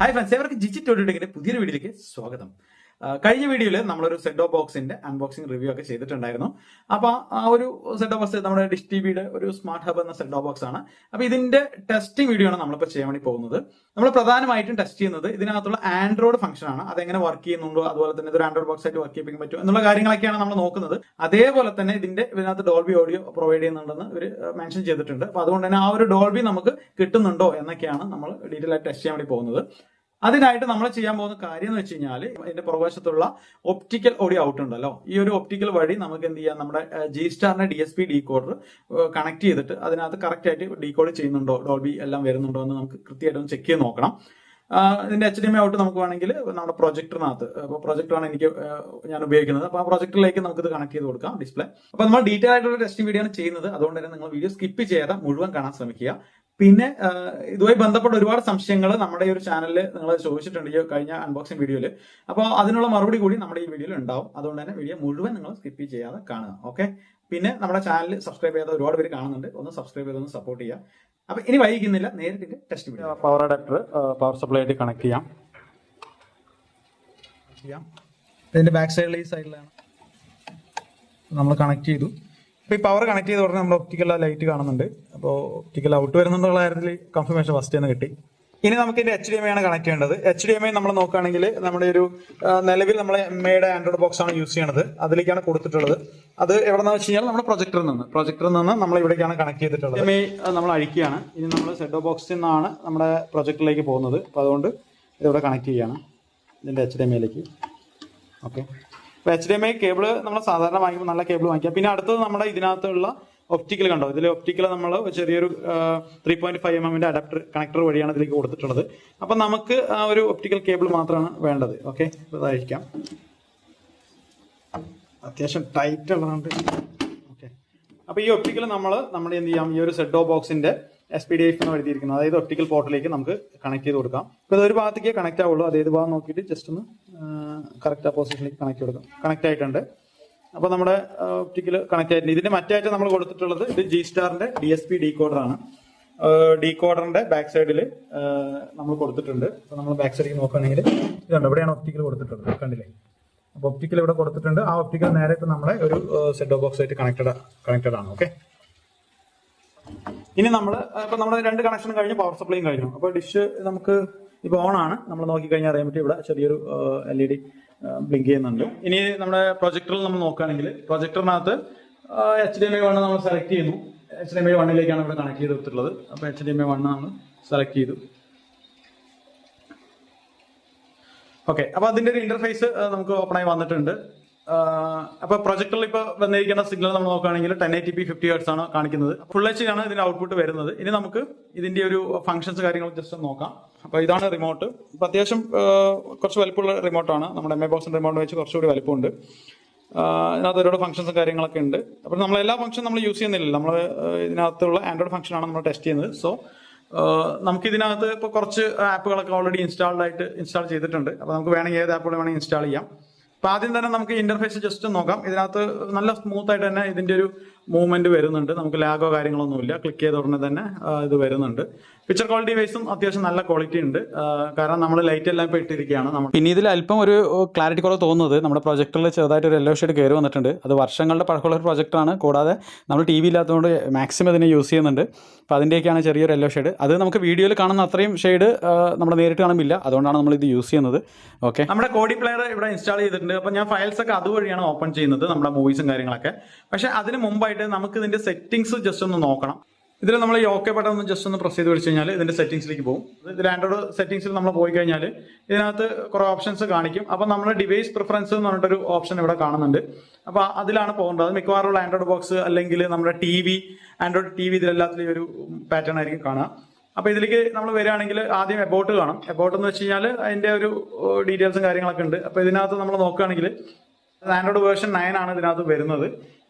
Hi friends എവർക്ക് ജിജി ടോഡിയുടെ പുതിയൊരു വീഡിയോയിലേക്ക് സ്വാഗതം. കഴിഞ്ഞ വീഡിയോയിൽ നമ്മളൊരു സെഡോ ബോക്സിന്റെ അൺബോക്സിംഗ് റിവ്യൂ ഒക്കെ ചെയ്തിട്ടുണ്ടായിരുന്നു. അപ്പൊ ആ ഒരു സെഡോ ബോക്സ് നമ്മുടെ ഡിഷ് ടിവിയുടെ ഒരു സ്മാർട്ട് ഹബ് എന്ന സെഡോ ബോക്സ് ആണ്. അപ്പൊ ഇതിന്റെ ടെസ്റ്റിംഗ് വീഡിയോ ആണ് നമ്മളിപ്പോൾ ചെയ്യാൻ വേണ്ടി പോകുന്നത്. നമ്മൾ പ്രധാനമായിട്ടും ടെസ്റ്റ് ചെയ്യുന്നത് ഇതിനകത്തുള്ള ആൻഡ്രോയിഡ് ഫംഗ്ഷൻ ആണ്. അതെങ്ങനെ വർക്ക് ചെയ്യുന്നുണ്ടോ അതുപോലെ തന്നെ ഇതൊരു ആൻഡ്രോയിഡ് ബോക്സ് ആയിട്ട് വർക്ക് ചെയ്യിപ്പിക്കാൻ പറ്റും എന്നുള്ള കാര്യങ്ങളൊക്കെയാണ് നമ്മൾ നോക്കുന്നത്. അതേപോലെ തന്നെ ഇതിന്റെ ഇതിനകത്ത് ഡോൾബി ഓഡിയോ പ്രൊവൈഡ് ചെയ്യുന്നുണ്ടെന്ന് ഇവർ മെൻഷൻ ചെയ്തിട്ടുണ്ട്. അപ്പൊ അതുകൊണ്ട് തന്നെ ആ ഒരു ഡോൾബി നമുക്ക് കിട്ടുന്നുണ്ടോ എന്നൊക്കെയാണ് നമ്മൾ ഡീറ്റെയിൽ ആയിട്ട് ടെസ്റ്റ് ചെയ്യാൻ വേണ്ടി പോകുന്നത്. അതിനായിട്ട് നമ്മൾ ചെയ്യാൻ പോകുന്ന കാര്യം എന്ന് വെച്ച് കഴിഞ്ഞാൽ ഇതിന്റെ പുറകുവശത്തുള്ള ഒപ്റ്റിക്കൽ ഓഡിയോ ഔട്ട് ഉണ്ടല്ലോ. ഈ ഒരു ഒപ്റ്റിക്കൽ വഴി നമുക്ക് എന്ത് ചെയ്യാം? നമ്മുടെ G സ്റ്റാറിന്റെ D S P decoder connect ചെയ്തിട്ട് അതിനകത്ത് കറക്റ്റ് ആയിട്ട് ഡീകോഡ് ചെയ്യുന്നുണ്ടോ? ഡോൾബി എല്ലാം വരുന്നുണ്ടോ എന്ന് നമുക്ക് കൃത്യമായിട്ട് ഒന്ന് ചെക്ക് ചെയ്ത് നോക്കണം. ഇതിന്റെ എച്ച് ഡി എം ഔട്ട് നമുക്ക് വേണമെങ്കിൽ നമ്മുടെ പ്രൊജക്ടറിനകത്ത് അപ്പോൾ പ്രൊജക്ടറാണ് എനിക്ക് ഞാൻ ഉപയോഗിക്കുന്നത്. അപ്പോൾ ആ പ്രൊജക്ടറിലേക്ക് നമുക്ക് ഇത് കണക്ട് ചെയ്ത് കൊടുക്കാം ഡിസ്പ്ലേ അപ്പോൾ നമ്മൾ ഡീറ്റെയിൽ ആയിട്ടുള്ള ടെസ്റ്റിംഗ് വീഡിയോ ആണ് ചെയ്യുന്നത്. അതുകൊണ്ട് തന്നെ നിങ്ങൾ വീഡിയോ സ്കിപ്പ് ചെയ്യാതെ മുഴുവൻ കാണാൻ ശ്രമിക്കുക. പിന്നെ ഇതുമായി ബന്ധപ്പെട്ട ഒരുപാട് സംശയങ്ങൾ നമ്മുടെ ഈ ഒരു ചാനലിൽ നിങ്ങൾ ചോദിച്ചിട്ടുണ്ട് ഈ കഴിഞ്ഞ അൺബോക്സിംഗ് വീഡിയോയിൽ അപ്പോൾ അതിനുള്ള മറുപടി കൂടി നമ്മുടെ ഈ വീഡിയോയിൽ ഉണ്ടാവും. അതുകൊണ്ട് തന്നെ വീഡിയോ മുഴുവൻ നിങ്ങൾ സ്കിപ്പ് ചെയ്യാതെ കാണുക ഓക്കെ പിന്നെ നമ്മുടെ ചാനൽ സബ്സ്ക്രൈബ് ചെയ്യാതെ ഒരുപാട് പേര് കാണുന്നുണ്ട്. ഒന്ന് സബ്സ്ക്രൈബ് ചെയ്ത് ഒന്ന് സപ്പോർട്ട് ചെയ്യുക. അപ്പൊ ഇനി വൈകുന്നില്ല നേരിട്ട് test video power adapter power supply ആയിട്ട് കണക്ട് ചെയ്യാം. ചെയ്യാം. ഇതിന്റെ ബാക്ക് സൈഡിൽ ഈ സൈഡിലാണ് നമ്മൾ കണക്ട് ചെയ്തു. ഈ പവർ കണക്ട് ചെയ്ത ഉടനെ നമ്മൾ ഒപ്റ്റിക്കൽ ലൈറ്റ് കാണുന്നുണ്ട്. അപ്പോൾ ഒപ്റ്റിക്കൽ ഔട്ട് വരുന്നുന്നുള്ള കാര്യത്തിൽ കൺഫർമേഷൻ ഫസ്റ്റ് തന്നെ കിട്ടി. ഇനി നമുക്ക് ഇതിന്റെ എച്ച് ഡി എം ആണ് കണക്ട് ചെയ്യേണ്ടത്. എച്ച് ഡി എം ഐ നമ്മൾ നോക്കുകയാണെങ്കിൽ നമ്മുടെ ഒരു നിലവിൽ നമ്മൾ എം ആൻഡ്രോയിഡ് ബോക്സ് ആണ് യൂസ് ചെയ്യണത്. അതിലേക്കാണ് കൊടുത്തിട്ടുള്ളത്. അത് എവിടെ നിന്ന് വെച്ച് കഴിഞ്ഞാൽ നമ്മുടെ പ്രൊജക്ടറിൽ നിന്ന്. പ്രൊജക്ടറിൽ നിന്ന് നമ്മൾ ഇവിടേക്കാണ് കണക്ട് ചെയ്തിട്ടുള്ളത്. എം ഐ നമ്മൾ അഴിക്കുകയാണ്. ഇനി നമ്മൾ സെഡോ ബോക്സിൽ നിന്നാണ് നമ്മുടെ പ്രൊജക്ടറിലേക്ക് പോകുന്നത്. അപ്പോൾ അതുകൊണ്ട് ഇതിവിടെ കണക്ട് ചെയ്യുകയാണ് ഇതിന്റെ എച്ച് ഡി എം ഐയിലേക്ക് ഓക്കെ അപ്പോൾ H D M I cable നമ്മൾ സാധാരണ വാങ്ങിക്കുമ്പോൾ നല്ല കേബിൾ വാങ്ങിക്കാം. പിന്നെ അടുത്തത് നമ്മുടെ ഇതിനകത്തുള്ള ഒപ്റ്റിക്കൽ കണ്ടോ? ഇതിൽ ഒപ്റ്റിക്കൽ നമ്മൾ ചെറിയൊരു ത്രീ പോയിന്റ് ഫൈവ് എം എമ്മിന്റെ അഡാപ്റ്റർ കണക്ടർ വഴിയാണ് ഇതിലേക്ക് കൊടുത്തിട്ടുള്ളത്. അപ്പം നമുക്ക് ആ ഒരു ഒപ്റ്റിക്കൽ കേബിൾ മാത്രമാണ് വേണ്ടത്. ഓക്കെ അതായിരിക്കാം. അത്യാവശ്യം ടൈറ്റ് ഉള്ളതുകൊണ്ട്. ഓക്കെ അപ്പോൾ ഈ ഒപ്റ്റിക്കൽ നമ്മൾ നമ്മൾ എന്ത് ചെയ്യാം? ഈ ഒരു സെഡോ ബോക്സിന്റെ എസ് പി ഡി എഫ് എന്ന് എഴുതിയിരിക്കുന്നത് അതായത് ഒപ്റ്റിക്കൽ പോർട്ടിലേക്ക് നമുക്ക് കണക്ട് ചെയ്ത് കൊടുക്കാം. ഇത് ഒരു ഭാഗത്തേക്ക് കണക്ട് ആവുള്ളൂ. അതേത് ഭാഗം നോക്കിയിട്ട് ജസ്റ്റ് ഒന്ന് കറക്റ്റ് പൊസിഷനിൽ കണക്ട് കൊടുക്കും. കണക്ട് ആയിട്ടുണ്ട്. അപ്പോൾ നമ്മുടെ ഒപ്റ്റിക്കൽ കണക്ട് ആയിട്ടുണ്ട്. ഇതിന്റെ മറ്റായിട്ട് നമ്മൾ കൊടുത്തിട്ടുള്ളത് ഇത് G സ്റ്റാറിന്റെ D S P D decoder ആണ്. ഡീകോഡറിന്റെ ബാക്ക് സൈഡിൽ നമ്മൾ കൊടുത്തിട്ടുണ്ട്. അപ്പോൾ നമ്മൾ ബാക്ക് സൈഡിൽ നോക്കുകയാണെങ്കിൽ ഇതുണ്ട് ഇവിടെയാണ് ഒപ്റ്റിക്കൽ കൊടുത്തിട്ടുള്ളത്. കണ്ടില്ലേ? അപ്പോൾ ഒപ്റ്റിക്കൽ ഇവിടെ കൊടുത്തിട്ടുണ്ട്. ആ ഒപ്റ്റിക്കൽ നേരെ ഇപ്പൊ നമ്മളെ ഒരു സെഡോ ബോക്സ് ആയിട്ട് കണക്റ്റഡ് കണക്റ്റഡ് ആണ്. ഓക്കെ ഇനി നമ്മൾ ഇപ്പൊ നമ്മുടെ രണ്ട് കണക്ഷൻ കഴിഞ്ഞു പവർ സപ്ലൈയും കഴിഞ്ഞു. അപ്പോൾ ഡിഷ് നമുക്ക് ഇപ്പൊ ഓൺ ആണ്. നമ്മൾ നോക്കിക്കഴിഞ്ഞാൽ അറിയാൻ പറ്റും ഇവിടെ ചെറിയൊരു എൽ ഇ ഡി ബ്ലിങ്ക് ചെയ്യുന്നുണ്ട്. ഇനി നമ്മുടെ പ്രൊജക്ടറിൽ നമ്മൾ നോക്കുകയാണെങ്കിൽ പ്രൊജക്ടറിനകത്ത് H D M I one നമ്മൾ സെലക്ട് ചെയ്യുന്നു എച്ച് ഡി എം ഐ വണ്ണിലേക്കാണ് ഇവിടെ കണക്ട് ചെയ്ത് കൊടുത്തിട്ടുള്ളത്. അപ്പോൾ H D M I one നമ്മൾ സെലക്ട് ചെയ്തു. ഓക്കെ അപ്പോൾ അതിന്റെ ഒരു ഇന്റർഫേസ് നമുക്ക് ഓപ്പൺ ആയി വന്നിട്ടുണ്ട്. അപ്പൊ പ്രൊജക്ടറിൽ ഇപ്പൊ വന്നിരിക്കുന്ന സിഗ്നൽ നമ്മൾ നോക്കുകയാണെങ്കിൽ ten eighty P fifty hertz ആണ് കാണിക്കുന്നത്. ഫുൾ എച്ച് ആണ് ഇതിന്റെ ഔട്ട്പുട്ട് വരുന്നത്. ഇനി നമുക്ക് ഇതിന്റെ ഒരു ഫംഗ്ഷൻസ് കാര്യങ്ങൾ ജസ്റ്റ് നോക്കാം. അപ്പൊ ഇതാണ് റിമോട്ട് ഇപ്പൊ അത്യാവശ്യം കുറച്ച് വലുപ്പമുള്ള റിമോട്ടാണ് നമ്മുടെ എം എ ബോക്സിന്റെ റിമോട്ട് വെച്ച് കുറച്ചുകൂടി വലിപ്പമുണ്ട്. ഇതിനകത്ത് ഒരുപാട് ഫംഗ്ഷൻസും കാര്യങ്ങളൊക്കെ ഉണ്ട്. അപ്പോൾ നമ്മൾ എല്ലാ ഫംഗ്ഷൻ നമ്മൾ യൂസ് ചെയ്യുന്നില്ല നമ്മൾ ഇതിനകത്തുള്ള ആൻഡ്രോയിഡ് ഫംഗ്ഷൻ ആണ് നമ്മൾ ടെസ്റ്റ് ചെയ്യുന്നത്. സോ നമുക്ക് ഇതിനകത്ത് ഇപ്പോൾ കുറച്ച് ആപ്പുകളൊക്കെ ഓൾറെഡി ഇൻസ്റ്റാൾഡ് ആയിട്ട് ഇൻസ്റ്റാൾ ചെയ്തിട്ടുണ്ട്. അപ്പോൾ നമുക്ക് വേണമെങ്കിൽ ഏത് ആപ്പുകൾ വേണമെങ്കിൽ ഇൻസ്റ്റാൾ ചെയ്യാം. അപ്പോൾ ആദ്യം തന്നെ നമുക്ക് ഇന്റർഫേസ് ജസ്റ്റ് നോക്കാം. ഇതിനകത്ത് നല്ല സ്മൂത്ത് ആയിട്ട് തന്നെ ഇതിന്റെ ഒരു മൂവ്മെന്റ് വരുന്നുണ്ട്. നമുക്ക് ലാഗോ കാര്യങ്ങളൊന്നുമില്ല ക്ലിക്ക് ചെയ്ത ഉടനെ തന്നെ ഇത് വരുന്നുണ്ട്. പിക്ചർ ക്വാളിറ്റി വൈസും അത്യാവശ്യം നല്ല ക്വാളിറ്റി ഉണ്ട്. കാരണം നമ്മൾ ലൈറ്റ് എല്ലാം ഇപ്പോൾ ഇട്ടിരിക്കുകയാണ്. നമ്മൾ പിന്നെ ഇതിൽ അല്പം ഒരു ക്ലാരിറ്റി കുറവ് തോന്നുന്നത് നമ്മുടെ പ്രൊജക്ടറിൽ ചെറുതായിട്ട് ഒരു യെല്ലോ ഷെയ്ഡ് കയറി വന്നിട്ടുണ്ട്. അത് വർഷങ്ങളുടെ പഴക്കമുള്ള ഒരു പ്രൊജക്റ്റാണ് കൂടാതെ നമ്മൾ ടി വി ഇല്ലാത്തതുകൊണ്ട് മാക്സിമം ഇതിനെ യൂസ് ചെയ്യുന്നുണ്ട്. അപ്പോൾ അതിന്റെയൊക്കെയാണ് ചെറിയൊരു യെല്ലോ ഷെയ്ഡ് അത് നമുക്ക് വീഡിയോയിൽ കാണുന്ന അത്രയും ഷെയ്ഡ് നമ്മൾ നേരിട്ട് കാണുമില്ല അതുകൊണ്ടാണ് നമ്മൾ ഇത് യൂസ് ചെയ്യുന്നത്. ഓക്കെ നമ്മുടെ കോഡി പ്ലെയർ ഇവിടെ ഇൻസ്റ്റാൾ ചെയ്തിട്ടുണ്ട്. അപ്പോൾ ഞാൻ ഫയൽസ് ഒക്കെ അതുവഴിയാണ് ഓപ്പൺ ചെയ്യുന്നത് നമ്മുടെ മൂവീസും കാര്യങ്ങളൊക്കെ. പക്ഷേ അതിന് മുമ്പായിട്ട് നമുക്ക് ഇതിന്റെ സെറ്റിംഗ്സ് ജസ്റ്റ് ഒന്ന് നോക്കണം. ഇതിൽ നമ്മൾ ഈ ഓക്കെ ബട്ടൺ ഒന്ന് ജസ്റ്റ് ഒന്ന് പ്രസ് ചെയ്ത് വിളിച്ചു കഴിഞ്ഞാൽ ഇതിന്റെ സെറ്റിംഗ്സിലേക്ക് പോകും. ഇതിൽ ആൻഡ്രോയിഡ് സെറ്റിംഗ്സിൽ നമ്മൾ പോയി കഴിഞ്ഞാൽ ഇതിനകത്ത് കുറേ ഓപ്ഷൻസ് കാണിക്കും. അപ്പോൾ നമ്മൾ ഡിവൈസ് പ്രിഫറൻസ് എന്ന് പറഞ്ഞിട്ടൊരു ഓപ്ഷൻ ഇവിടെ കാണുന്നുണ്ട്. അപ്പോൾ അതിലാണ് പോകേണ്ടത്. അത് മിക്കവാറും ആൻഡ്രോയിഡ് ബോക്സ് അല്ലെങ്കിൽ നമ്മുടെ T V android T V ഇതിലെല്ലാത്തിലും ഒരു പാറ്റേൺ ആയിരിക്കും കാണുക. അപ്പോൾ ഇതിലേക്ക് നമ്മൾ വരികയാണെങ്കിൽ ആദ്യം എബോട്ട് കാണാം. എബോട്ട് എന്ന് വെച്ച് കഴിഞ്ഞാൽ അതിന്റെ ഒരു ഡീറ്റെയിൽസും കാര്യങ്ങളൊക്കെ ഉണ്ട്. അപ്പോൾ ഇതിനകത്ത് നമ്മൾ നോക്കുകയാണെങ്കിൽ ആൻഡ്രോയിഡ് വേർഷൻ നയൻ ആണ് ഇതിനകത്ത് വരുന്നത്.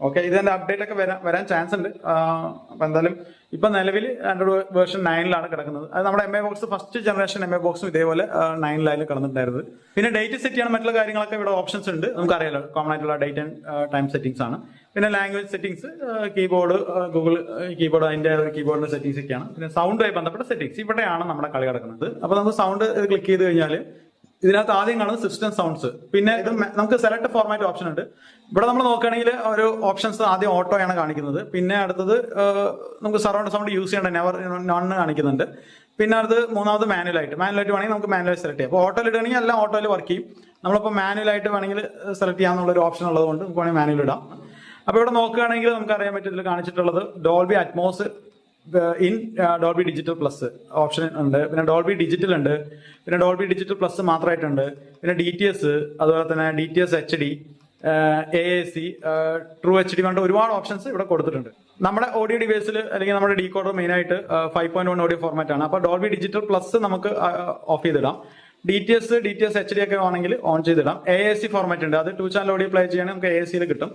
ഓക്കെ ഇതിന്റെ അപ്ഡേറ്റ് ഒക്കെ വരാൻ വരാൻ ചാൻസ് ഉണ്ട്. അപ്പൊ എന്തായാലും ഇപ്പൊ നിലവിൽ ആൻഡ്രോയിഡ് വേർഷൻ നയനിലാണ് കിടക്കുന്നത്. അത് നമ്മുടെ M A box first generation M A ബോക്സും ഇതേപോലെ നയനിലായാലും കിടന്നിട്ടുണ്ടായിരുന്നത്. പിന്നെ ഡേറ്റ് സെറ്റ് ചെയ്യാൻ മറ്റുള്ള കാര്യങ്ങളൊക്കെ ഇവിടെ ഓപ്ഷൻസ് ഉണ്ട്. നമുക്കറിയാലോ കോമൺ ആയിട്ടുള്ള ഡേറ്റ് ആൻഡ് ടൈം സെറ്റിംഗ്സ് ആണ്. പിന്നെ language settings keyboard Google keyboard അതിന്റെ കീബോർഡിന്റെ സെറ്റിംഗ്സ് ഒക്കെയാണ്. പിന്നെ സൗണ്ടുമായി ബന്ധപ്പെട്ട സെറ്റിംഗ്സ് ഇവിടെയാണ് നമ്മുടെ കളി കിടക്കുന്നത്. അപ്പൊ നമുക്ക് സൗണ്ട് ക്ലിക്ക് ചെയ്ത് കഴിഞ്ഞാൽ ഇതിനകത്ത് ആദ്യം കാണുന്നത് സിസ്റ്റം സൗണ്ട്സ് പിന്നെ ഇത് നമുക്ക് സെലക്ട് ഫോർമാറ്റ് ഓപ്ഷൻ ഉണ്ട്. ഇവിടെ നമ്മൾ നോക്കുകയാണെങ്കിൽ ഒരു ഓപ്ഷൻസ് ആദ്യം ഓട്ടോ ആണ് കാണിക്കുന്നത്. പിന്നെ അടുത്തത് നമുക്ക് സറൗണ്ട് സൗണ്ട് യൂസ് ചെയ്യേണ്ട നെവർ നോൺ കാണിക്കുന്നുണ്ട്. പിന്നെ അടുത്ത് മൂന്നാമത് മാനുവലായിട്ട് മാനുവലായിട്ട് വേണമെങ്കിൽ നമുക്ക് മാനുവൽ സെലക്ട് ചെയ്യാം. അപ്പോൾ ഓട്ടോയിൽ ഇടുകയാണെങ്കിൽ എല്ലാം ഓട്ടോയിൽ വർക്ക് ചെയ്യും. നമ്മളിപ്പോൾ മാനുവലായിട്ട് വേണമെങ്കിൽ സെലക്ട് ചെയ്യാമെന്നുള്ള ഒരു ഓപ്ഷൻ ഉള്ളതുകൊണ്ട് നമുക്ക് വേണമെങ്കിൽ മാനുവൽ ഇടാം. അപ്പോൾ ഇവിടെ നോക്കുകയാണെങ്കിൽ നമുക്ക് അറിയാൻ പറ്റും ഇതിൽ കാണിച്ചിട്ടുള്ളത് Dolby Atmos in Dolby digital plus option ഉണ്ട്. പിന്നെ ഡോൾബി ഡിജിറ്റൽ ഉണ്ട്. പിന്നെ ഡോൾബി ഡിജിറ്റൽ പ്ലസ് മാത്രമായിട്ടുണ്ട്. പിന്നെ ഡി ടി എസ് അതുപോലെ തന്നെ D T S H D A A C true H D വേണ്ട ഒരുപാട് ഓപ്ഷൻസ് ഇവിടെ കൊടുത്തിട്ടുണ്ട്. നമ്മുടെ ഓഡിയോ ഡിവൈസിൽ അല്ലെങ്കിൽ നമ്മുടെ ഡി കോഡർ മെയിൻ ആയിട്ട് five point one audio format ആണ്. അപ്പോൾ ഡോൾബി ഡിജിറ്റൽ പ്ലസ് നമുക്ക് ഓഫ് ചെയ്തിടാം. D T S D T S H D ഒക്കെ ആണെങ്കിൽ ഓൺ ചെയ്തിടാം. എ എ സി ഫോർമാറ്റ് ഉണ്ട്. അത് ടു ചാനൽ ഓഡിയോ പ്ലേ ചെയ്യുകയാണെങ്കിൽ നമുക്ക് എ എ സിയിൽ കിട്ടും.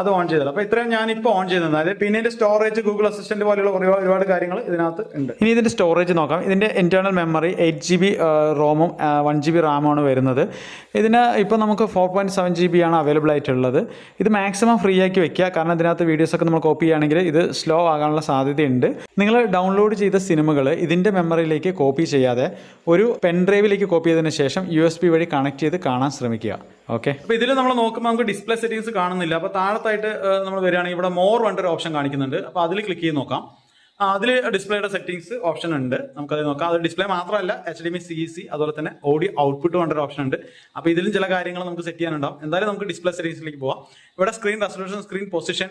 അത് ഓൺ ചെയ്തല്ലോ അപ്പൊ ഇത്രയും ഞാൻ ഇപ്പോൾ ഓൺ ചെയ്തത്. അതായത് പിന്നെ ഇതിന്റെ സ്റ്റോറേജ് ഗൂഗിൾ അസിസ്റ്റന്റ് പോലെയുള്ള ഒരുപാട് ഒരുപാട് കാര്യങ്ങൾ ഇതിനകത്ത് ഉണ്ട്. ഇനി ഇതിന്റെ സ്റ്റോറേജ് നോക്കാം. ഇതിന്റെ internal memory eight G B റോമും one G B റാമാണ് വരുന്നത്. ഇതിന് ഇപ്പോൾ നമുക്ക് four point seven G B ആണ് അവൈലബിൾ ആയിട്ടുള്ളത്. ഇത് മാക്സിമം ഫ്രീ ആക്കി വെക്കുക. കാരണം ഇതിനകത്ത് വീഡിയോസ് ഒക്കെ നമ്മൾ കോപ്പി ചെയ്യുകയാണെങ്കിൽ ഇത് സ്ലോ ആകാനുള്ള സാധ്യതയുണ്ട്. നിങ്ങൾ ഡൗൺലോഡ് ചെയ്ത സിനിമകൾ ഇതിന്റെ മെമ്മറിയിലേക്ക് കോപ്പി ചെയ്യാതെ ഒരു പെൻ ഡ്രൈവിലേക്ക് കോപ്പി ചെയ്തതിന് ശേഷം യു എസ് ബി വഴി കണക്ട് ചെയ്ത് കാണാൻ ശ്രമിക്കുക. ഓക്കെ അപ്പൊ ഇതിൽ നമ്മൾ നോക്കുമ്പോൾ നമുക്ക് ഡിസ്പ്ലേ സെറ്റിംഗ്സ് കാണുന്നില്ല. അപ്പൊ താഴത്തായിട്ട് നമ്മൾ വരികയാണെങ്കിൽ ഇവിടെ മോർ വണ്ടൊരു ഓപ്ഷൻ കാണിക്കുന്നുണ്ട്. അപ്പോൾ അതിൽ ക്ലിക്ക് ചെയ്ത് നോക്കാം. അതിൽ ഡിസ്പ്ലേയുടെ സെറ്റിംഗ്സ് ഓപ്ഷൻ ഉണ്ട്. നമുക്കത് നോക്കാം. അത് ഡിസ്പ്ലേ മാത്രമല്ല എച്ച് ഡി സി സി അതുപോലെ തന്നെ ഓഡിയോ ഔട്ട്പുട്ട് ഒരു ഓപ്ഷൻ ഉണ്ട്. അപ്പോൾ ഇതിലും ചില കാര്യങ്ങൾ നമുക്ക് സെറ്റ് ചെയ്യാനുണ്ടാവും. എന്തായാലും നമുക്ക് ഡിസ്പ്ലേ സെറ്റിംഗ്സിലേക്ക് പോവാം. ഇവിടെ screen resolution screen position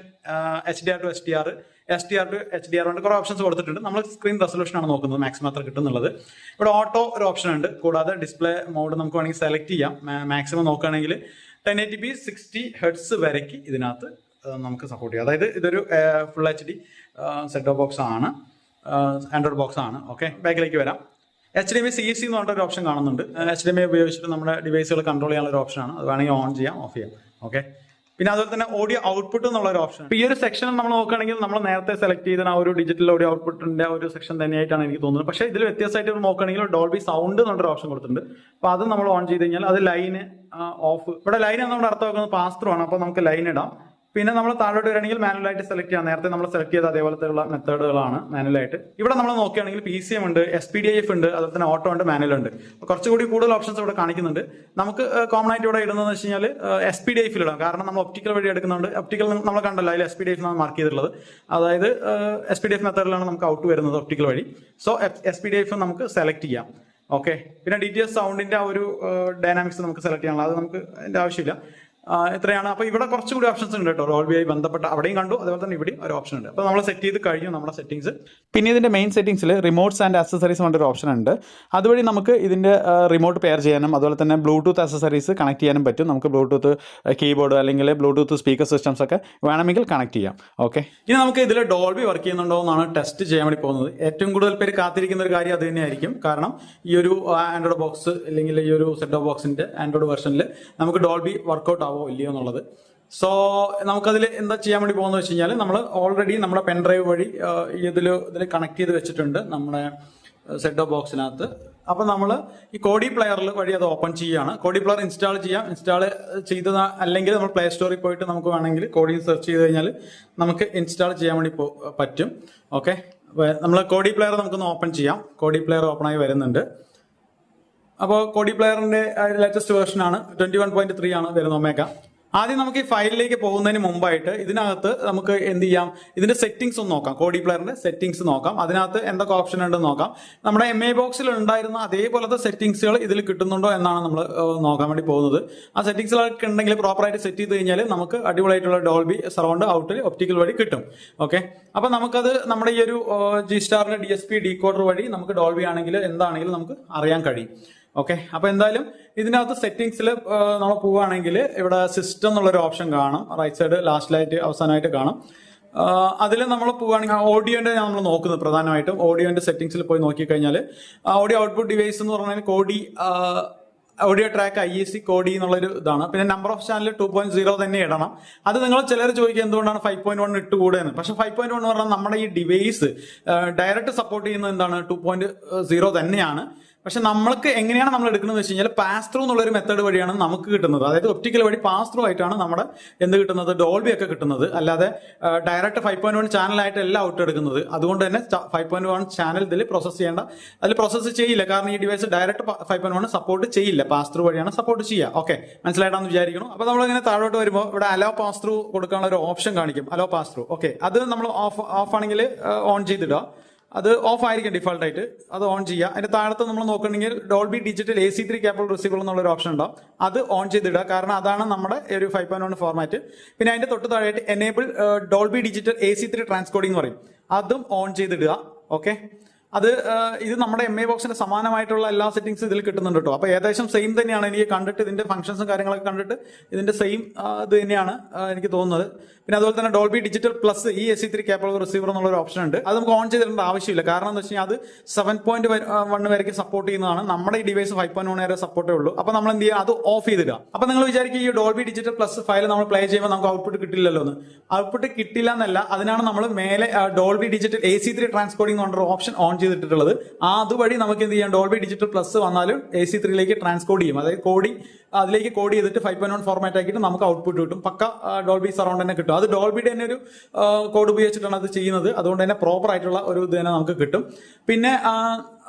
H D R to H D R S T R to H D R കൊണ്ട് കുറെ ഓപ്ഷൻസ് കൊടുത്തിട്ടുണ്ട്. നമ്മൾ സ്ക്രീൻ റെസൊല്യൂഷൻ ആണ് നോക്കുന്നത്. മാക്സിമം അത്ര കിട്ടുന്നുള്ളത്. ഇവിടെ ഓട്ടോ ഒരു ഓപ്ഷൻ ഉണ്ട്. കൂടാതെ ഡിസ്പ്ലേ മോഡ് നമുക്ക് വേണമെങ്കിൽ സെലക്ട് ചെയ്യാം. മാക്സിമം നോക്കുകയാണെങ്കിൽ ten eighty B sixty hertz വരയ്ക്ക് ഇതിനകത്ത് നമുക്ക് സപ്പോർട്ട് ചെയ്യാം. അതായത് ഇതൊരു full H D set box ആണ്. ആൻഡ്രോയിഡ് ബോക്സ് ആണ്. ഓക്കെ ബാക്കിലേക്ക് വരാം. H D M I C C എന്ന് പറഞ്ഞ ഒരു ഓപ്ഷൻ കാണുന്നുണ്ട് എച്ച് ഡി എം ഐ ഉപയോഗിച്ചിട്ട് നമ്മുടെ ഡിവൈസുകൾ കൺട്രോൾ ചെയ്യാനുള്ള ഒരു ഓപ്ഷനാണ് അത് വേണമെങ്കിൽ ഓൺ ചെയ്യാം ഓഫ് ചെയ്യാം. ഓക്കെ പിന്നെ അതുപോലെ തന്നെ ഓഡിയോ ഔട്ട്പുട്ട് എന്നുള്ള ഒരു ഓപ്ഷൻ ഈ ഒരു സെക്ഷൻ നമ്മൾ നോക്കുകയാണെങ്കിൽ നമ്മൾ നേരത്തെ സെലക്ട് ചെയ്ത ആ ഒരു ഡിജിറ്റൽ ഓഡിയോ ഔട്ട്പുട്ടിന്റെ ഒരു സെക്ഷൻ തന്നെയായിട്ടാണ് എനിക്ക് തോന്നുന്നത്. പക്ഷേ ഇതിൽ വ്യത്യസ്തമായിട്ട് നോക്കുകയാണെങ്കിൽ ഡോൾബി സൗണ്ട് എന്നൊരു ഓപ്ഷൻ കൊടുത്തിട്ടുണ്ട്. അപ്പൊ അത് നമ്മൾ ഓൺ ചെയ്ത് കഴിഞ്ഞാൽ അത് ലൈന് ഓഫ് ഇവിടെ ലൈൻ നമ്മുടെ അർത്ഥമാക്കുന്നത് പാസ്ത്രൂ ആണ്. അപ്പൊ നമുക്ക് ലൈൻ ഇടാം. പിന്നെ നമ്മൾ താഴോട്ട് വരികയാണെങ്കിൽ മാനുവലായിട്ട് സെലക്ട് ചെയ്യാം. നേരത്തെ നമ്മൾ സെലക്ട് ചെയ്ത അതേപോലത്തെ ഉള്ള മെത്തേഡുകളാണ് മാനുവലായിട്ട്. ഇവിടെ നമ്മൾ നോക്കുകയാണെങ്കിൽ പി സി എം ഉണ്ട് എസ് പി ഡി എഫ് ഉണ്ട് അതുപോലെ തന്നെ ഓട്ടോ ഉണ്ട് മാനുവൽ ഉണ്ട്. കുറച്ചുകൂടി കൂടുതൽ ഓപ്ഷൻസ് ഇവിടെ കാണിക്കുന്നുണ്ട്. നമുക്ക് കോമൺ ആയിട്ട് ഇവിടെ ഇടുന്നതെന്ന് വെച്ച് കഴിഞ്ഞാൽ എസ് പി ഡി എഫിൽ ഇടാം. കാരണം നമ്മൾ ഒപ്റ്റിക്കൽ വഴി എടുക്കുന്നുണ്ട്. ഒപ്റ്റിക്കൽ നമ്മൾ കണ്ടല്ലോ അതിൽ S P D F mark ചെയ്തിട്ടുള്ളത്. അതായത് എസ് പി ഡി എഫ് മെത്തേഡിലാണ് നമുക്ക് ഔട്ട് വരുന്നത് ഒപ്റ്റിക്കൽ വഴി. So S P D F നമുക്ക് സെലക്ട് ചെയ്യാം. ഓക്കെ പിന്നെ ഡി ടി എസ് സൗണ്ടിന്റെ ആ ഒരു ഡൈനാമിക്സ് നമുക്ക് സെലക്ട് ചെയ്യാനുള്ള അത് നമുക്ക് അതിന്റെ ആവശ്യമില്ല. ആ, അപ്പോൾ അപ്പൊ ഇവിടെ കുറച്ചുകൂടി ഓപ്ഷൻസ് ഉണ്ട് കേട്ടോ. റോൾ ആയി ബന്ധപ്പെട്ട അവിടെയും കണ്ടു. അതുപോലെ തന്നെ ഇവിടെയും ഒരു ഓപ്ഷൻ ഉണ്ട്. അപ്പോൾ നമ്മൾ സെറ്റ് ചെയ്ത് കഴിഞ്ഞു നമ്മുടെ സെറ്റിംഗ്സ് പിന്നെ ഇതിന്റെ മെയിൻ സെറ്റിംഗ്സിൽ റിമോട്ട്സ് ആൻഡ് അക്സസറീസ് ഒരു ഓപ്ഷൻ ഉണ്ട്. അതുവഴി നമുക്ക് ഇതിന്റെ റിമോട്ട് പെയർ ചെയ്യാനും അതുപോലെ തന്നെ ബ്ലൂടൂത്ത് അസസറീസ് കണക്ട് ചെയ്യാനും പറ്റും. നമുക്ക് ബ്ലൂടൂത്ത് കീബോർഡ് അല്ലെങ്കിൽ ബ്ലൂടൂത്ത് സ്പീക്കർ സിസ്റ്റംസ് ഒക്കെ വേണമെങ്കിൽ കണക്ട് ചെയ്യാം. ഓക്കെ ഇനി നമുക്ക് ഇതിൽ ഡോൾബി വർക്ക് ചെയ്യുന്നുണ്ടോ എന്നാണ് ടെസ്റ്റ് ചെയ്യാൻ വേണ്ടി പോകുന്നത്. ഏറ്റവും കൂടുതൽ പേര് കാത്തിരിക്കുന്ന ഒരു കാര്യം അത് തന്നെയായിരിക്കും. കാരണം ഈ ഒരു ആൻഡ്രോയിഡ് ബോക്സ് അല്ലെങ്കിൽ ഈ ഒരു സെറ്റ് ഓഫ് ബോക്സിന്റെ ആൻഡ്രോയിഡ് വെർഷനിൽ നമുക്ക് ഡോൾബി വർക്കൗട്ട് ആവോ. ഇല്ലയോ എന്നുള്ളത്. സോ നമുക്കതിൽ എന്താ ചെയ്യാൻ വേണ്ടി പോകുന്നത് വെച്ച് കഴിഞ്ഞാൽ നമ്മൾ ഓൾറെഡി നമ്മുടെ പെൻ ഡ്രൈവ് വഴി ഇതിൽ ഇതിൽ കണക്ട് ചെയ്ത് വെച്ചിട്ടുണ്ട് നമ്മുടെ സെറ്റ് ഓഫ് ബോക്സിനകത്ത് അപ്പം നമ്മൾ ഈ കോഡി പ്ലെയറിൽ വഴി അത് ഓപ്പൺ ചെയ്യുകയാണ് കോഡി പ്ലെയർ ഇൻസ്റ്റാൾ ചെയ്യാം. ഇൻസ്റ്റാൾ ചെയ്തത് അല്ലെങ്കിൽ നമ്മൾ പ്ലേ സ്റ്റോറിൽ പോയിട്ട് നമുക്ക് വേണമെങ്കിൽ കോഡി സെർച്ച് ചെയ്ത് കഴിഞ്ഞാൽ നമുക്ക് ഇൻസ്റ്റാൾ ചെയ്യാൻ വേണ്ടി പറ്റും. ഓക്കെ നമ്മൾ കോഡി പ്ലെയർ നമുക്കൊന്ന് ഓപ്പൺ ചെയ്യാം. കോഡി പ്ലെയർ ഓപ്പൺ ആയി വരുന്നുണ്ട്. അപ്പോൾ കോഡി പ്ലെയറിന്റെ ലേറ്റസ്റ്റ് വേർഷൻ ആണ്. ട്വന്റി വൺ പോയിന്റ് ത്രീ ആണ് വരുന്നത് ഒമേക്ക ആദ്യം നമുക്ക് ഈ ഫയലിലേക്ക് പോകുന്നതിന് മുമ്പായിട്ട് ഇതിനകത്ത് നമുക്ക് എന്ത് ചെയ്യാം? ഇതിന്റെ സെറ്റിംഗ്സ് ഒന്ന് നോക്കാം. കോഡി പ്ലെയറിന്റെ സെറ്റിംഗ്സ് നോക്കാം. അതിനകത്ത് എന്തൊക്കെ ഓപ്ഷൻ ഉണ്ടെന്ന് നോക്കാം. നമ്മുടെ എം എ ബോക്സിൽ ഉണ്ടായിരുന്ന അതേപോലത്തെ സെറ്റിംഗ്സുകൾ ഇതിൽ കിട്ടുന്നുണ്ടോ എന്നാണ് നമ്മൾ നോക്കാൻ വേണ്ടി പോകുന്നത്. ആ സെറ്റിംഗ്സുകളൊക്കെ ഉണ്ടെങ്കിൽ പ്രോപ്പറായിട്ട് സെറ്റ് ചെയ്ത് കഴിഞ്ഞാൽ നമുക്ക് അടിപൊളിയായിട്ടുള്ള ഡോൾബി സറൗണ്ട് ഔട്ടിൽ ഒപ്റ്റിക്കൽ വഴി കിട്ടും. ഓക്കെ അപ്പൊ നമുക്കത് നമ്മുടെ ഈ ഒരു ജി സ്റ്റാറിന്റെ D S P decoder വഴി നമുക്ക് ഡോൾബി ആണെങ്കിൽ എന്താണെങ്കിലും നമുക്ക് അറിയാൻ കഴിയും. ഓക്കെ അപ്പൊ എന്തായാലും ഇതിനകത്ത് സെറ്റിംഗ്സിൽ നമ്മൾ പോവുകയാണെങ്കിൽ ഇവിടെ സിസ്റ്റം എന്നുള്ളൊരു ഓപ്ഷൻ കാണാം. റൈറ്റ് സൈഡ് ലാസ്റ്റിലായിട്ട് അവസാനമായിട്ട് കാണാം. അതിൽ നമ്മൾ പോവുകയാണെങ്കിൽ ഓഡിയോന്റെ നമ്മൾ നോക്കുന്നത് പ്രധാനമായിട്ടും. ഓഡിയോന്റെ സെറ്റിംഗ്സിൽ പോയി നോക്കിക്കഴിഞ്ഞാൽ ഓഡിയോ ഔട്ട്പുട്ട് ഡിവൈസ് എന്ന് പറഞ്ഞാൽ Kodi audio track I S C Kodi എന്നുള്ളൊരു ഇതാണ്. പിന്നെ number of channel two point zero തന്നെ ഇടണം. അത് നിങ്ങൾ ചിലർ ചോദിക്കുക എന്തുകൊണ്ടാണ് ഫൈവ് പോയിന്റ് വൺ ഇട്ട് കൂടെയെന്ന് പക്ഷെ ഫൈവ് പോയിന്റ് വൺ പറഞ്ഞാൽ നമ്മുടെ ഈ ഡിവൈസ് ഡയറക്റ്റ് സപ്പോർട്ട് ചെയ്യുന്നത് എന്താണ്? ടു പോയിന്റ് സീറോ തന്നെയാണ്. പക്ഷെ നമ്മൾക്ക് എങ്ങനെയാണ് നമ്മൾ എടുക്കുന്നത് വെച്ച് കഴിഞ്ഞാൽ പാസ് ത്രൂ എന്നുള്ള ഒരു മെത്തേഡ് വഴിയാണ് നമുക്ക് കിട്ടുന്നത്. അതായത് ഒപ്റ്റിക്കൽ വഴി പാസ് ത്രൂ ആയിട്ടാണ് നമ്മുടെ എന്ത് കിട്ടുന്നത്? ഡോൾബി ഒക്കെ കിട്ടുന്നത്. അല്ലാതെ ഡയറക്റ്റ് ഫൈവ് പോയിന്റ് വൺ ചാനലായിട്ട് എല്ലാം ഔട്ട് എടുക്കുന്നത്. അതുകൊണ്ട് തന്നെ ഫൈവ് പോയിന്റ് വൺ ചാനൽ ഇതിൽ പ്രോസസ് ചെയ്യേണ്ട അതിൽ പ്രോസസ്സ് ചെയ്യില്ല. കാരണം ഈ device direct five point one support ചെയ്യില്ല. പാസ് ത്രൂ വഴിയാണ് സപ്പോർട്ട് ചെയ്യുക ഓക്കെ മനസ്സിലായിട്ടാന്ന് വിചാരിക്കണം അപ്പോൾ നമ്മളിങ്ങനെ താഴോട്ട് വരുമ്പോൾ ഇവിടെ അലോ പാസ് ത്രൂ കൊടുക്കാനുള്ള ഒരു ഓപ്ഷൻ കാണിക്കും. അലോ പാസ് ത്രൂ ഓക്കെ അത് നമ്മൾ ഓഫ് ഓഫ് ആണെങ്കിൽ ഓൺ ചെയ്തിടുക. അത് ഓഫ് ആയിരിക്കും ഡിഫോൾട്ട് ആയിട്ട് അത് ഓൺ ചെയ്യുക അതിന്റെ താഴത്ത് നമ്മൾ നോക്കണമെങ്കിൽ Dolby digital A C three receiver എന്നുള്ള ഒരു ഓപ്ഷൻ ഉണ്ടാവും അത് ഓൺ ചെയ്തിടുക. കാരണം അതാണ് നമ്മുടെ ഒരു ഫൈവ് പോയിന്റ് വൺ ഫോർമാറ്റ് പിന്നെ അതിന്റെ തൊട്ട് താഴെയായിട്ട് enable Dolby digital A C three transcoding എന്ന് പറയും. അതും ഓൺ ചെയ്തിടുക. ഓക്കെ അത് ഇത് നമ്മുടെ എം എ ബോക്സിന്റെ സമാനമായിട്ടുള്ള എല്ലാ സെറ്റിങ്സും ഇതിൽ കിട്ടുന്നുണ്ട് കേട്ടോ അപ്പൊ ഏകദേശം സെയിം തന്നെയാണ്. എനിക്ക് കണ്ടിട്ട് ഇതിന്റെ ഫംഗ്ഷൻസും കാര്യങ്ങളൊക്കെ കണ്ടിട്ട് ഇതിന്റെ സെയിം ഇത് തന്നെയാണ് എനിക്ക് തോന്നുന്നത്. പിന്നെ അതുപോലെ തന്നെ ഡോൾബി ഡിജിറ്റൽ പ്ലസ് ഈ S C three cable receiver എന്നുള്ള ഒരു ഓപ്ഷൻ ഉണ്ട്. അത് നമുക്ക് ഓൺ ചെയ്തിടേണ്ട ആവശ്യമില്ല. കാരണം എന്ന് വെച്ച് കഴിഞ്ഞാൽ അത് സെവൻ പോയിന്റ് വൺ വരയ്ക്ക് സപ്പോർട്ട് ചെയ്യുന്നതാണ്. നമ്മുടെ ഈ ഡിവൈസ് ഫൈവ് പോയിന്റ് വൺ വരെ സപ്പോർട്ടേ ഉള്ളൂ. അപ്പൊ നമ്മൾ എന്ത് ചെയ്യുക? അത് ഓഫ് ചെയ്തിടുക. അപ്പൊ നിങ്ങൾ വിചാരിക്കും ഈ ഡോൾബി ഡിജിറ്റൽ പ്ലസ് ഫയൽ നമ്മൾ പ്ലേ ചെയ്യുമ്പോൾ നമുക്ക് ഔട്ട്പുട്ട് കിട്ടില്ലല്ലോ എന്ന്. ഔട്ട്പുട്ട് കിട്ടില്ല എന്നല്ല അതിനാണ് നമ്മൾ മേലെ Dolby digital A C three transcoding option on ചെയ്തിട്ടുള്ളത്. ആ അതുവഴി നമുക്ക് എന്ത് ചെയ്യാം? ഡോൾബി ഡിജിറ്റൽ പ്ലസ് വന്നാലും എ സി ത്രീയിലേക്ക് ട്രാൻസ്കോഡ് ചെയ്യും. അതായത് കോഡിംഗ് അതിലേക്ക് കോഡ് ചെയ്തിട്ട് ഫൈവ് പോയിന്റ് വൺ ഫോർമാറ്റ് ആക്കിയിട്ട് നമുക്ക് ഔട്ട്പുട്ട് കിട്ടും. പക്ക ഡോൾബി സറൗണ്ട് തന്നെ കിട്ടും. അത് ഡോൾബിയുടെ തന്നെ ഒരു കോഡ് ഉപയോഗിച്ചിട്ടാണ് അത് ചെയ്യുന്നത്. അതുകൊണ്ട് തന്നെ പ്രോപ്പർ ആയിട്ടുള്ള ഒരു ഇത് തന്നെ നമുക്ക് കിട്ടും. പിന്നെ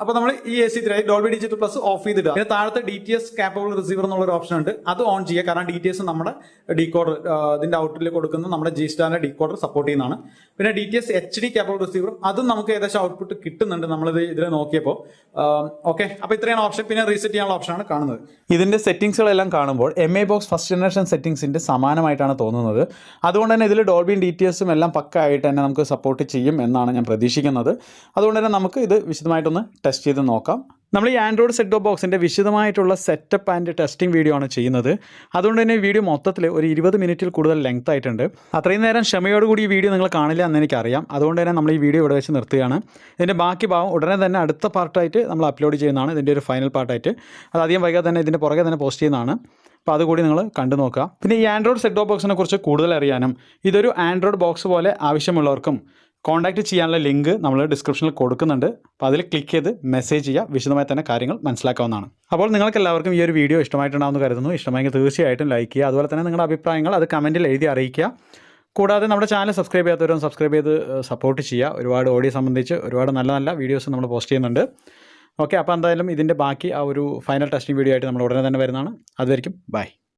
അപ്പൊ നമ്മൾ ഈ A C three Dolby digital plus off ചെയ്തിടുക. പിന്നെ താഴത്തെ D T S capable receiver എന്നുള്ള ഒരു ഓപ്ഷൻ ഉണ്ട്. അത് ഓൺ ചെയ്യുക. കാരണം ഡി ടി എസ് നമ്മുടെ ഡീകോഡർ ഇതിന്റെ ഔട്ട്പുട്ടിൽ കൊടുക്കുന്ന നമ്മുടെ ജി സ്റ്റാറിന്റെ ഡീകോഡർ സപ്പോർട്ട് ചെയ്യുന്നതാണ്. പിന്നെ D T S H D capable receiver അതും നമുക്ക് ഏകദേശം ഔട്ട്പുട്ട് കിട്ടുന്നുണ്ട് നമ്മളിത് ഇതിൽ നോക്കിയപ്പോൾ ഓക്കെ അപ്പൊ ഇത്രയാണ് ഓപ്ഷൻ പിന്നെ റീസെറ്റ് ചെയ്യാനുള്ള ഓപ്ഷനാണ് കാണുന്നത്. ഇതിന്റെ സെറ്റിങ്സുകളെല്ലാം കാണുമ്പോൾ M A box first generation സെറ്റിംഗ്സിന്റെ സമാനമായിട്ടാണ് തോന്നുന്നത്. അതുകൊണ്ട് തന്നെ ഇതിൽ ഡോൾബിയും ഡി ടി എസും എല്ലാം പക്ക ആയിട്ട് തന്നെ നമുക്ക് സപ്പോർട്ട് ചെയ്യും എന്നാണ് ഞാൻ പ്രതീക്ഷിക്കുന്നത്. അതുകൊണ്ട് തന്നെ നമുക്ക് ഇത് വിശദമായിട്ടൊന്ന് ടെസ്റ്റ് ചെയ്ത് നോക്കാം. നമ്മൾ ഈ ആൻഡ്രോയിഡ് സെറ്റ് ടോപ്പ് ബോക്സിന്റെ വിശദമായിട്ടുള്ള സെറ്റപ്പ് ആൻഡ് ടെസ്റ്റിംഗ് വീഡിയോ ആണ് ചെയ്യുന്നത്. അതുകൊണ്ട് തന്നെ വീഡിയോ മൊത്തത്തിൽ ഒരു ഇരുപത് മിനിറ്റിൽ കൂടുതൽ ലെങ്ത് ആയിട്ടുണ്ട്. അത്രയും നേരം ക്ഷമയോടുകൂടി ഈ വീഡിയോ നിങ്ങൾ കാണില്ല എന്ന് എനിക്കറിയാം. അതുകൊണ്ട് തന്നെ നമ്മൾ ഈ വീഡിയോ ഇവിടെ വെച്ച് നിർത്തുകയാണ്. ഇതിന്റെ ബാക്കി ഭാഗം ഉടനെ തന്നെ അടുത്ത പാർട്ടായിട്ട് നമ്മൾ അപ്ലോഡ് ചെയ്യുന്നതാണ്. ഇതിന്റെ ഒരു ഫൈനൽ പാർട്ടായിട്ട് അത് അധികം വൈകാതെ തന്നെ ഇതിന്റെ പുറകെ തന്നെ പോസ്റ്റ് ചെയ്യുന്നതാണ്. അപ്പോൾ അതുകൂടി നിങ്ങൾ കണ്ടു നോക്കുക. പിന്നെ ഈ ആൻഡ്രോയിഡ് സെറ്റ് ടോപ്പ് ബോക്സിനെ കുറിച്ച് കൂടുതൽ അറിയാനും ഇതൊരു ആൻഡ്രോയിഡ് ബോക്സ് പോലെ ആവശ്യമുള്ളവർക്കും കോൺടാക്റ്റ് ചെയ്യാനുള്ള ലിങ്ക് നമ്മൾ ഡിസ്ക്രിപ്ഷനിൽ കൊടുക്കുന്നുണ്ട്. അപ്പോൾ അതിൽ ക്ലിക്ക് ചെയ്ത് മെസ്സേജ് ചെയ്യുക. വിശദമായി തന്നെ കാര്യങ്ങൾ മനസ്സിലാക്കാവുന്നതാണ്. അപ്പോൾ നിങ്ങൾക്ക് എല്ലാവർക്കും ഈ ഒരു വീഡിയോ ഇഷ്ടമായിട്ടുണ്ടാവുമെന്ന് കരുതുന്നു. ഇഷ്ടമായെങ്കിൽ തീർച്ചയായിട്ടും ലൈക്ക് ചെയ്യുക. അതുപോലെ തന്നെ നിങ്ങളുടെ അഭിപ്രായങ്ങൾ അത് കമന്റിൽ എഴുതി അറിയിക്കുക. കൂടാതെ നമ്മുടെ ചാനൽ സബ്സ്ക്രൈബ് ചെയ്യാത്തവരും സബ്സ്ക്രൈബ് ചെയ്ത് സപ്പോർട്ട് ചെയ്യുക. ഒരുപാട് ഓഡിയോ സംബന്ധിച്ച് ഒരുപാട് നല്ല നല്ല വീഡിയോസ് നമ്മൾ പോസ്റ്റ് ചെയ്യുന്നുണ്ട്. ഓക്കെ അപ്പോൾ എന്തായാലും ഇതിന്റെ ബാക്കി ആ ഒരു ഫൈനൽ ടെസ്റ്റിംഗ് വീഡിയോ ആയിട്ട് നമ്മൾ ഉടനെ തന്നെ വരുന്നതാണ്. അതുവരെയും ബൈ